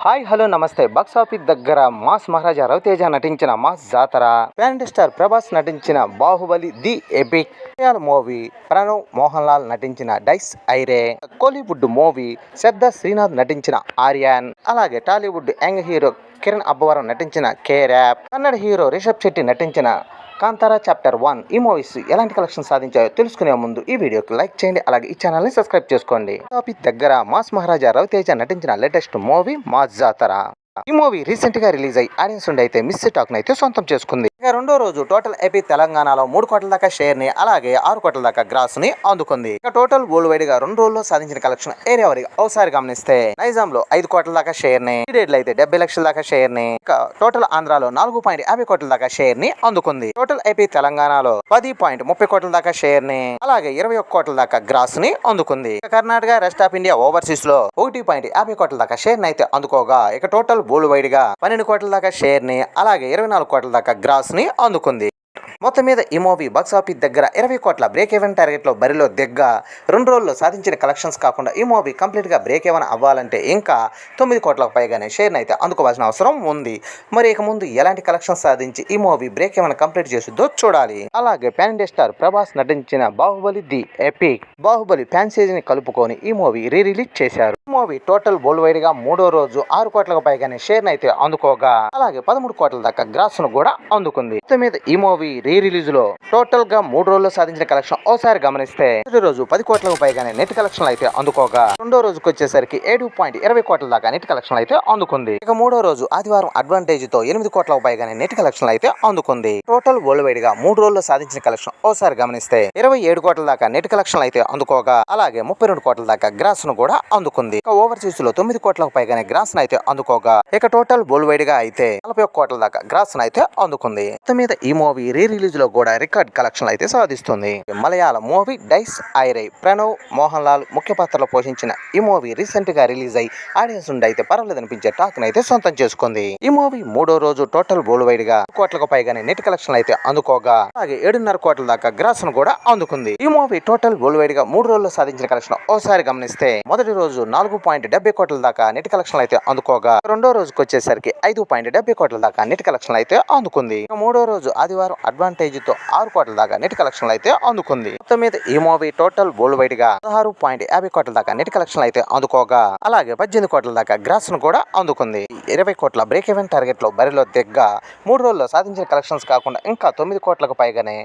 Hi hello నమస్తే. Box office దగ్గర mass Maharaja Raviteja నటించిన మాస్ జాతర ఫ్యాండ్ స్టార్ ప్రభాస్ నటించిన Baahubali the epic movie Pranav Mohanlal నటించిన Dies Irae Kollywood movie Shraddha Srinath నటించిన ఆర్యాన్ అలాగే Tollywood young hero Kiran Abbavaram నటించిన K ramp Kannada hero Rishab Shetty నటించిన Kantara chapter one ఈ మూవీస్ ఎలాంటి కలెక్షన్ సాధించాయో తెలుసుకునే ముందు ఈ వీడియోకి లైక్ చేయండి అలాగే ఈ ఛానల్ని సబ్స్క్రైబ్ చేసుకోండి. టాపిక్ దగ్గర మాస్ మహారాజా రవితేజ నటించిన లేటెస్ట్ మూవీ మాస్ జాతర. ఈ మూవీ రీసెంట్గా రిలీజ్ అయ్యి ఆడియన్స్ నుండి అయితే మిస్ టాక్ అయితే సొంతం చేసుకుంది. ఇక రెండో రోజు టోటల్ ఏపీ తెలంగాణలో మూడు కోట్ల దాకా షేర్ని అలాగే ఆరు కోట్ల దాకా గ్రాస్ని అందుకుంది. ఇక టోటల్ వరల్డ్ వైడ్గా రెండు రోజుల్లో సాధించిన కలెక్షన్ ఏరియా వరకు ఒకసారి గమనిస్తే నైజాం లో ఐదు కోట్ల దాకా షేర్ని లో అయితే డెబ్బై లక్షల దాకా షేర్ని ఇక టోటల్ ఆంధ్రాలో నాలుగు పాయింట్ యాభై కోట్ల దాకా షేర్ని అందుకుంది. టోటల్ ఏపీ తెలంగాణలో పది పాయింట్ ముప్పై కోట్ల దాకా షేర్ని అలాగే ఇరవై ఒక్క కోట్ల దాకా గ్రాస్ని అందుకుంది. ఇక కర్ణాటక రెస్ట్ ఆఫ్ ఇండియా ఓవర్సీస్లో ఒకటి పాయింట్ యాభై కోట్ల దాకా షేర్ని అయితే అందుకోగా ఇక టోటల్ వరల్డ్ వైడ్గా పన్నెండు కోట్ల దాకా షేర్ని అలాగే ఇరవై నాలుగు కోట్ల దాకా గ్రాస్ ని అందుకుంది. మొత్తం మీద ఈ మూవీ బాక్సాఫీస్ దగ్గర ఇరవై కోట్ల బ్రేక్ ఈవెన్ టార్గెట్లో బరిలో దిగ్గ రెండు రోజుల్లో సాధించిన కలెక్షన్స్ కాకుండా ఈ మూవీ కంప్లీట్గా బ్రేక్ ఈవెన్ అవ్వాలంటే ఇంకా తొమ్మిది కోట్లకు పైగానే షేర్ అయితే అందుకోవాల్సిన అవసరం ఉంది. మరి ఇక ముందు ఎలాంటి కలెక్షన్స్ సాధించి ఈ మూవీ బ్రేక్ ఈవెన్ కంప్లీట్ చేసిద్దో చూడాలి. అలాగే ప్యాన్ ఇండియా స్టార్ ప్రభాస్ నటించిన బాహుబలి ది ఎపిక్ బాహుబలి ఫ్యాన్సీజ్ని కలుపుకొని ఈ మూవీ రీ రిలీజ్ చేశారు. ఈ మూవీ టోటల్ వరల్డ్ వైడ్గా మూడో రోజు ఆరు కోట్లకు పైగానే షేర్ అయితే అందుకోగా. అలాగే పదమూడు కోట్ల దాకా గ్రాస్ను కూడా అందుకుంది. మొత్తం మీద ఈ మూవీ రీ రిలీజ్లో టోటల్గా మూడు రోజుల్లో సాధించిన కలెక్షన్ ఓసారి గమనిస్తే మొదటి రోజు పది కోట్లకు పైగానే నెట్ కలెక్షన్ అయితే అందుకోగా. రెండో రోజుకి వచ్చేసరికి ఏడు పాయింట్ ఇరవై కోట్ల దాకా నెట్ కలెక్షన్ అయితే అందుకుంది. ఇక మూడో రోజు ఆదివారం అడ్వాంటేజ్తో ఎనిమిది కోట్లకు పైగానే నెట్ కలెక్షన్ అయితే అందుకుంది. టోటల్ వరల్డ్ వైడ్గా మూడు రోజుల్లో సాధించిన కలెక్షన్ ఓసారి గమనిస్తే ఇరవై ఏడు కోట్ల దాకా నెట్ కలెక్షన్ అయితే అందుకోగా అలాగే ముప్పై రెండు కోట్ల దాకా గ్రాస్ను కూడా అందుకుంది. ఇక ఓవర్సీస్లో తొమ్మిది కోట్లకు పైగానే గ్రాస్ను అయితే అందుకోగా. ఇక టోటల్ వరల్డ్ వైడ్గా అయితే నలభై ఒక్క కోట్ల దాకా గ్రాస్ను అయితే అందుకుంది. మొత్తం మీద ఈ మూవీ రీ రిలీజ్లో కూడా రికార్డ్ కలెక్షన్ అయితే సాధిస్తుంది. Malayalam movie Dies Irae Pranav Mohan Lal ముఖ్య పాత్రలో పోషించిన ఈ మూవీ రీసెంట్గా రిలీజ్ అయి ఆడియన్స్ నుండి అయితే పర్వాలేదు అనిపించే టాక్ అయితే సొంతం చేసుకుంది. ఈ మూవీ మూడో రోజు టోటల్ వరల్డ్ వైడ్గా కోట్లకు పైగానే నెట్ కలెక్షన్ అయితే అందుకోగా అలాగే ఏడున్నర కోట్ల దాకా గ్రాస్ను కూడా అందుకుంది. ఈ మూవీ టోటల్ వరల్డ్ వైడ్గా మూడు రోజుల్లో సాధించిన కలెక్షన్ ఓసారి గమనిస్తే మొదటి రోజు నాలుగు పాయింట్ డెబ్బై కోట్ల దాకా నెట్ కలెక్షన్ అయితే అందుకోగా రెండో రోజుకి వచ్చేసరికి ఐదు పాయింట్ డెబ్బై కోట్ల దాకా నెట్ కలెక్షన్ అయితే అందుకుంది. మూడో రోజు ఆదివారం అడ్వాన్స్ అడ్వాంటేజ్తో ఆరు కోట్ల దాకా నెట్ కలెక్షన్ అయితే అందుకుంది. మొత్తం మీద ఈ మూవీ టోటల్ వరల్డ్ వైడ్గా పదహారు పాయింట్ యాభై కోట్ల దాకా నెట్ కలెక్షన్ అయితే అందుకోగా. అలాగే పద్దెనిమిది కోట్ల దాకా గ్రాస్ను కూడా అందుకుంది. ఇరవై కోట్ల బ్రేక్ ఈవెన్ టార్గెట్లో బరిలో దిగ్గా మూడు రోజుల్లో సాధించిన కలెక్షన్స్ కాకుండా ఇంకా తొమ్మిది కోట్లకు పైగానే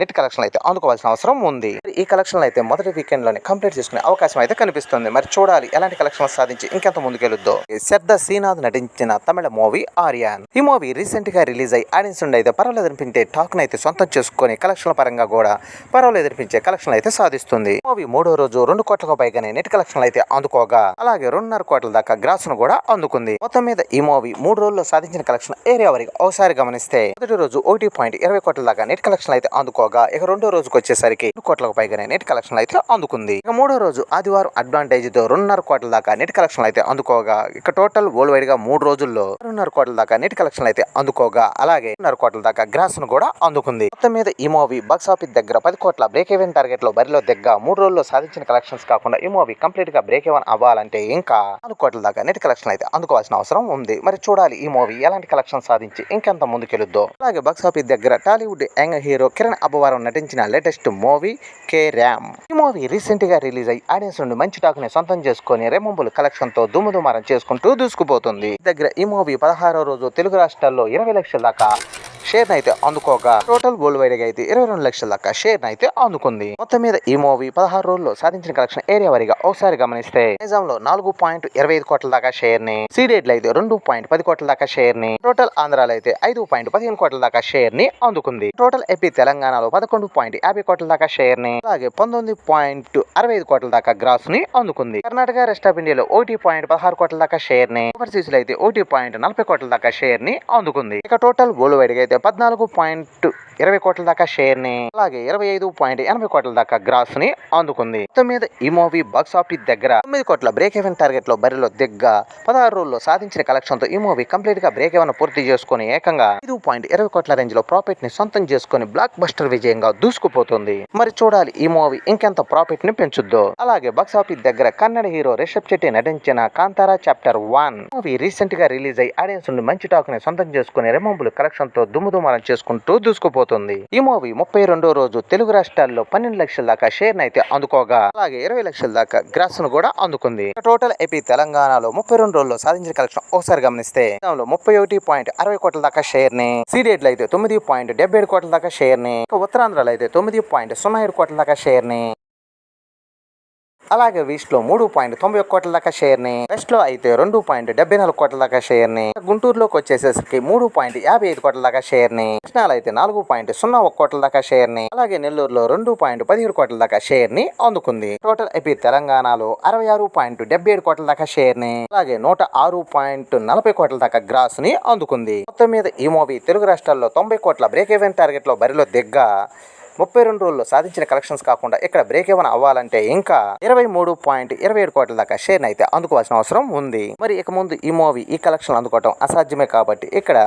నెట్ కలెక్షన్ అయితే అందుకోవాల్సిన అవసరం ఉంది. ఈ కలెక్షన్ అయితే మొదటి వీకెండ్లోనే కంప్లీట్ చేసుకునే అవకాశం అయితే కనిపిస్తుంది. మరి చూడాలి ఎలాంటి కలెక్షన్లు సాధించి ఇంకెంత ముందుకెళ్ళుద్దో శ్రద్ధ శ్రీనాథ్ నటించిన తమిళ మూవీ ఆర్యాన్. ఈ మూవీ రీసెంట్గా రిలీజ్ అయ్యి ఆడియన్స్ నుండి అయితే పర్వాలేదు అనిపించే టాక్ అయితే సొంతం చేసుకొని కలెక్షన్ పరంగా కూడా పర్వాలేదు అనిపించే కలెక్షన్ అయితే సాధిస్తుంది. మూవీ మూడో రోజు రెండు కోట్లకు పైగానే నెట్ కలెక్షన్ అయితే అందుకోగా అలాగే రెండున్నర కోట్ల దాకా గ్రాస్ను కూడా అందుకుంది. మొత్తం మీద ఈ మూవీ మూడు రోజుల్లో సాధించిన కలెక్షన్ ఏరియా వరకు ఒకసారి గమనిస్తే మొదటి రోజు ఒకటి పాయింట్ ఇరవై కోట్ల దాకా నెట్ కలెక్షన్ అయితే అందుకో అందుకోగా ఇక రెండో రోజుకి వచ్చేసరికి రెండు కోట్లకు పైగానే నెట్ కలెక్షన్ అయితే అందుకుంది. ఇక మూడో రోజు ఆదివారం అడ్వాంటేజ్తో రెండున్నర కోట్ల దాకా నెట్ కలెక్షన్ అయితే అందుకోగా ఇక టోటల్ వరల్డ్ వైడ్గా మూడు రోజుల్లో రెండున్నర కోట్ల దాకా నెట్ కలెక్షన్ అయితే అందుకోగా అలాగే రెండున్నర కోట్ల దాకా గ్రాస్ను కూడా అందుకుంది. మొత్తం మీద ఈ మూవీ బాక్స్ ఆఫీస్ దగ్గర పది కోట్ల బ్రేక్ ఈవెన్ టార్గెట్లో బరిలో దగ్గర మూడు రోజుల్లో సాధించిన కలెక్షన్స్ కాకుండా ఈ మూవీ కంప్లీట్గా బ్రేక్ ఈవెన్ అవ్వాలంటే ఇంకా నాలుగు కోట్ల దాకా నెట్ కలెక్షన్ అయితే అందుకోవాల్సిన అవసరం ఉంది. మరి చూడాలి ఈ మూవీ ఎలాంటి కలెక్షన్ సాధించి ఇంకెంత ముందుకెళ్ళుద్దో అలాగే బాక్స్ ఆఫీస్ దగ్గర Tollywood young hero Kiran Abbavaram నటించిన లేటెస్ట్ మూవీ కే ర్యామ్ ఈ మూవీ రీసెంట్గా రిలీజ్ అయ్యి ఆడియన్స్ నుండి మంచి టాక్ని సొంతం చేసుకొని రెమంబుల్ కలెక్షన్తో దుమ్ము దుమారం చేసుకుంటూ దూసుకుపోతుంది. దగ్గర ఈ మూవీ పదహారో రోజు తెలుగు రాష్ట్రాల్లో ఇరవై లక్షల దాకా షేర్ అయితే అందుకోగా. టోటల్ వరల్డ్ వైడ్గా అయితే ఇరవై రెండు లక్షల దాకా షేర్ అయితే అందుకుంది. మొత్తం మీద ఈ మూవీ పదహారు రోజుల్లో సాధించిన కలెక్షన్ ఏరియా వారిగా ఒకసారి గమనిస్తే నిజాంలో నాలుగు పాయింట్ ఇరవై ఐదు కోట్ల దాకా షేర్ని సీడెడ్ అయితే రెండు పాయింట్ పది కోట్ల దాకా షేర్ని టోటల్ ఆంధ్రాలో అయితే ఐదు పాయింట్ పదిహేను కోట్ల దాకా షేర్ని అందుకుంది టోటల్ ఎపి తెలంగాణలో పదకొండు పాయింట్ యాభై కోట్ల దాకా షేర్ని అలాగే పంతొమ్మిది పాయింట్ అరవై ఐదు కోట్ల దాకా గ్రాస్ని అందుకుంది. కర్ణాటక రెస్ట్ ఆఫ్ ఇండియాలో ఒకటి పాయింట్ పదహారు కోట్ల దాకా షేర్ని ఓవర్సీస్లో అయితే ఒకటి పాయింట్ నలభై కోట్ల దాకా షేర్ని అందుకుంది. ఇక టోటల్ వరల్డ్ వైడ్ అయితే అయితే పద్నాలుగు పాయింట్ ఇరవై కోట్ల దాకా షేర్ని అలాగే ఇరవై ఐదు పాయింట్ ఎనభై కోట్ల దాకా గ్రాస్ని అందుకుంది. మొత్తం మీద ఈ మూవీ బాక్స్ ఆఫీస్ దగ్గర తొమ్మిది కోట్ల బ్రేక్ ఈవెన్ టార్గెట్లో బరిలో దిగ్గ పదహారు రోజుల్లో సాధించిన కలెక్షన్తో ఈ మూవీ కంప్లీట్గా బ్రేక్ ఈవెన్ పూర్తి చేసుకుని ఏకంగా ఐదు పాయింట్ ఇరవై కోట్ల రేంజ్లో ప్రాఫిట్ని సొంతం చేసుకుని బ్లాక్ బస్టర్ విజయంగా దూసుకుపోతుంది. మరి చూడాలి ఈ మూవీ ఇంకెంత ప్రాఫిట్ని పెంచుద్దో. అలాగే బాక్స్ ఆఫీస్ దగ్గర కన్నడ హీరో రిషబ్ శెట్టి నటించిన కాంతారా చాప్టర్ వన్ మూవీ రీసెంట్గా రిలీజ్ అయ్యి ఆడియన్స్ నుండి మంచి టాక్ని సొంతం చేసుకుని రెమంబుల్ కలెక్షన్తో దుమ్ముదుమారం చేసుకుంటూ దూసుకుపోతుంది. ఈ మూవీ ముప్పై రెండో రోజు తెలుగు రాష్ట్రాల్లో పన్నెండు లక్షల దాకా షేర్ అయితే అందుకోగా. అలాగే ఇరవై లక్షల దాకా గ్రాస్ను కూడా అందుకుంది. టోటల్ ఏపీ తెలంగాణలో ముప్పై రెండు రోజుల్లో సాధించిన కలెక్షన్ ఒకసారి గమనిస్తే ముప్పై ఒకటి పాయింట్ అరవై కోట్ల దాకా షేర్ని సీడెడ్లో అయితే తొమ్మిది పాయింట్ డెబ్బై ఏడు కోట్ల దాకా షేర్ని ఉత్తరాంధ్రలో అయితే తొమ్మిది పాయింట్ సున్నా ఏడు కోట్ల దాకా షేర్ని అలాగే ఈస్ట్లో మూడు పాయింట్ తొంభై ఒక్క కోట్ల దాకా షేర్ని వెస్ట్లో అయితే రెండు పాయింట్ డెబ్బై నాలుగు కోట్ల దాకా షేర్ని గుంటూరులోకి వచ్చేసరికి మూడు పాయింట్ యాభై ఐదు కోట్ల దాకా షేర్ని కృష్ణాలో అయితే నాలుగు పాయింట్ సున్నా ఒక కోట్ల దాకా షేర్ని అలాగే నెల్లూరులో రెండు పాయింట్ పదిహేడు కోట్ల దాకా షేర్ని అందుకుంది. టోటల్ అయిపోయి తెలంగాణలో అరవై ఆరు పాయింట్ డెబ్బై ఏడు కోట్ల దాకా షేర్ని అలాగే నూట ఆరు పాయింట్ నలభై కోట్ల దాకా గ్రాస్ని అందుకుంది. మొత్తం మీద ఈ మూవీ తెలుగు రాష్ట్రాల్లో తొంభై కోట్ల బ్రేక్ ఈవెన్ టార్గెట్లో బరిలో దిగ్గా. ముప్పై రెండు రోజుల్లో సాధించిన కలెక్షన్స్ కాకుండా ఇక్కడ బ్రేక్ ఏమైనా అవ్వాలంటే ఇంకా ఇరవై మూడు పాయింట్ ఇరవై ఏడు కోట్ల దాకా షేర్ అయితే అందుకోవాల్సిన అవసరం ఉంది. మరి ఇక ముందు ఈ మూవీ ఈ కలెక్షన్ అందుకోవడం అసాధ్యమే కాబట్టి ఇక్కడ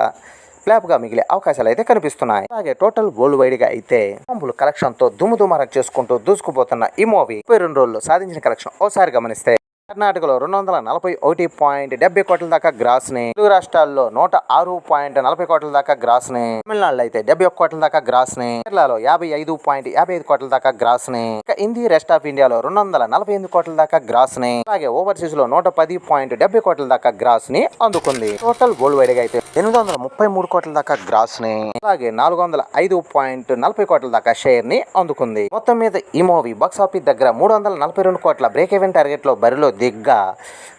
గా మిగిలే అవకాశాలు అయితే కనిపిస్తున్నాయి. అలాగే టోటల్ వరల్డ్ వైడ్గా అయితే బాంబులు కలెక్షన్తో దుమ్ము దుమారం చేసుకుంటూ దూసుకుపోతున్న ఈ మూవీ ముప్పై రెండు రోజుల్లో సాధించిన కలెక్షన్ ఓసారి గమనిస్తే కర్ణాటకలో రెండు వందల నలభై ఒకటి పాయింట్ డెబ్బై కోట్ల దాకా గ్రాస్ని తెలుగు రాష్ట్రాల్లో నూట ఆరు పాయింట్ నలభై కోట్ల దాకా గ్రాస్ని తమిళనాడులో అయితే డెబ్బై ఒక్క కోట్ల దాకా గ్రాస్ని కేరళలో యాభై ఐదు పాయింట్ యాభై ఐదు కోట్ల దాకా గ్రాస్ని ఇక హిందీ రెస్ట్ ఆఫ్ ఇండియాలో రెండు వందల నలభై ఎనిమిది కోట్ల దాకా గ్రాస్ని అలాగే ఓవర్సీస్లో నూట పది పాయింట్ డెబ్బై కోట్ల దాకా గ్రాస్ని అందుకుంది. టోటల్ గోల్డ్ వైడ్గా అయితే ఎనిమిది వందల ముప్పై మూడు కోట్ల దాకా గ్రాస్ని అలాగే నాలుగు వందల ఐదు పాయింట్ నలభై కోట్ల దాకా షేర్ని అందుకుంది. మొత్తం మీద ఈ మూవీ బాక్స్ ఆఫీస్ దగ్గర మూడు వందల నలభై రెండు కోట్ల బ్రేక్ ఈవెన్ టార్గెట్లో బరిలో దిగ్గా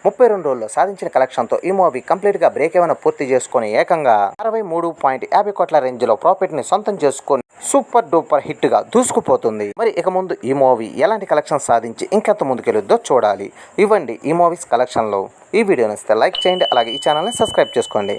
ముప్పై రెండు రోజుల్లో సాధించిన కలెక్షన్తో ఈ మూవీ కంప్లీట్గా బ్రేక్ ఏమైనా పూర్తి చేసుకుని ఏకంగా అరవై మూడు పాయింట్ యాభై కోట్ల రేంజ్లో ప్రాఫిట్ని సొంతం చేసుకొని సూపర్ డూపర్ హిట్గా దూసుకుపోతుంది. మరి ఇక ముందు ఈ మూవీ ఎలాంటి కలెక్షన్ సాధించి ఇంకెంత ముందుకెళ్ళొద్దో చూడాలి. ఇవ్వండి ఈ మూవీస్ కలెక్షన్లో. ఈ వీడియోని ఇస్తే లైక్ చేయండి అలాగే ఈ ఛానల్ని సబ్స్క్రైబ్ చేసుకోండి.